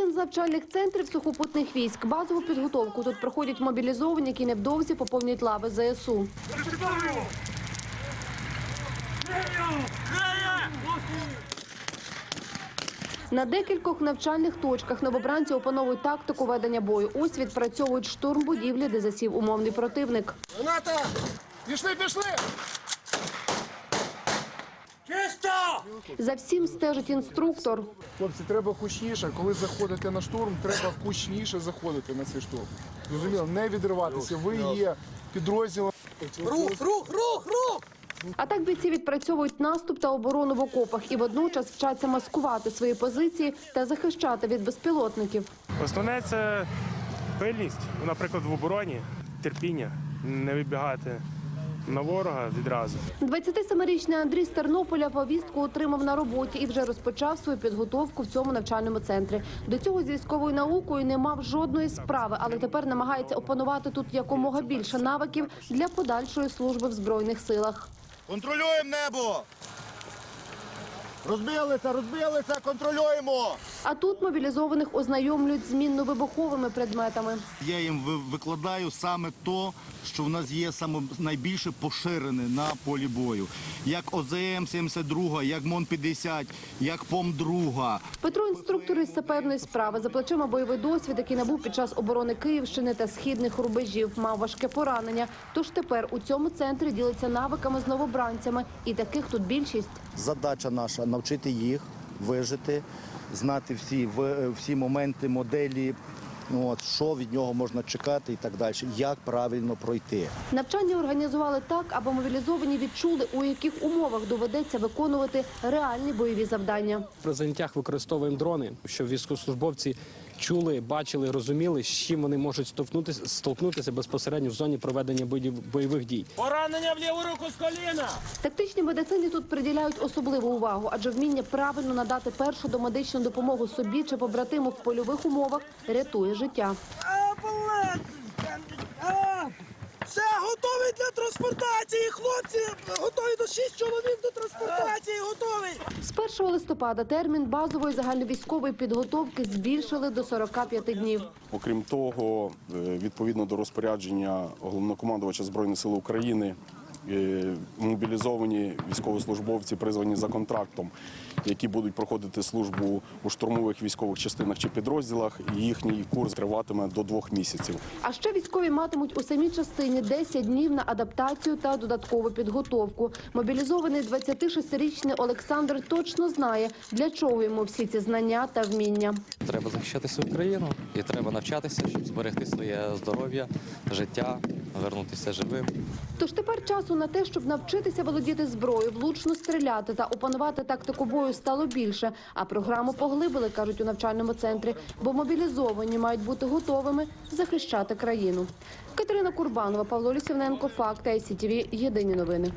один з навчальних центрів сухопутних військ. Базову підготовку тут проходять мобілізовані, які невдовзі поповнять лави ЗСУ. На декількох навчальних точках новобранці опановують тактику ведення бою. Ось відпрацьовують штурм будівлі, де засів умовний противник. Граната! Пішли, пішли! За всім стежить інструктор. Хлопці, треба кучніше. Коли заходите на штурм, треба кучніше заходити на цей штурм. Зрозуміло, не відриватися. Ви є підрозділом. Рух, рух, рух, рух! А так бійці відпрацьовують наступ та оборону в окопах і водночас вчаться маскувати свої позиції та захищати від безпілотників. Основне це пильність, наприклад, в обороні, терпіння, не вибігати на ворога відразу. 27-річний Андрій з Тернополя повістку отримав на роботі і вже розпочав свою підготовку в цьому навчальному центрі. До цього з військовою наукою не мав жодної справи, але тепер намагається опанувати тут якомога більше навиків для подальшої служби в збройних силах. Контролюємо небо! Розбилися, розбилися, контролюємо! А тут мобілізованих ознайомлюють з мінно-вибуховими предметами. Я їм ви- викладаю саме то, що в нас є саме найбільше поширене на полі бою. Як ОЗМ-72, як МОН-50, як ПОМ-2. Петро інструктор із саперної справи. За плечима бойовий досвід, який набув під час оборони Київщини та східних рубежів. Мав важке поранення. Тож тепер у цьому центрі ділиться навиками з новобранцями. І таких тут більшість. Задача наша навчити їх вижити, знати всі, в- всі моменти, моделі, ну, от, що від нього можна чекати і так далі, як правильно пройти. Навчання організували так, аби мобілізовані відчули, у яких умовах доведеться виконувати реальні бойові завдання. При заняттях використовуємо дрони, щоб військовослужбовці чули, бачили, розуміли, з чим вони можуть столкнутися, столкнутися безпосередньо в зоні проведення бойов- бойових дій. Поранення в ліву руку з коліна! Тактичні медицині тут приділяють особливу увагу, адже вміння правильно надати першу домедичну допомогу собі чи побратиму в польових умовах рятує життя. А, блин! А! Все, готовий для транспортації, хлопці! Готові до 6 чоловік до транспортації, готовий! З 1 листопада термін базової загальновійськової підготовки збільшили до 45 днів. Окрім того, е, відповідно до розпорядження головнокомандувача Збройних сил України, мобілізовані військовослужбовці, призвані за контрактом, які будуть проходити службу у штурмових військових частинах чи підрозділах, і їхній курс триватиме до двох місяців. А ще військові матимуть у самій частині 10 днів на адаптацію та додаткову підготовку. Мобілізований 26-річний Олександр точно знає, для чого йому всі ці знання та вміння. Треба захищати свою країну і треба навчатися, щоб зберегти своє здоров'я, життя, вернутися живим. Тож тепер часу на те, щоб навчитися володіти зброєю, влучно стріляти та опанувати тактику бою стало більше. А програму поглибили, кажуть у навчальному центрі, бо мобілізовані мають бути готовими захищати країну. Катерина Курбанова, Павло Лісівненко, Факт, ICTV, Єдині новини.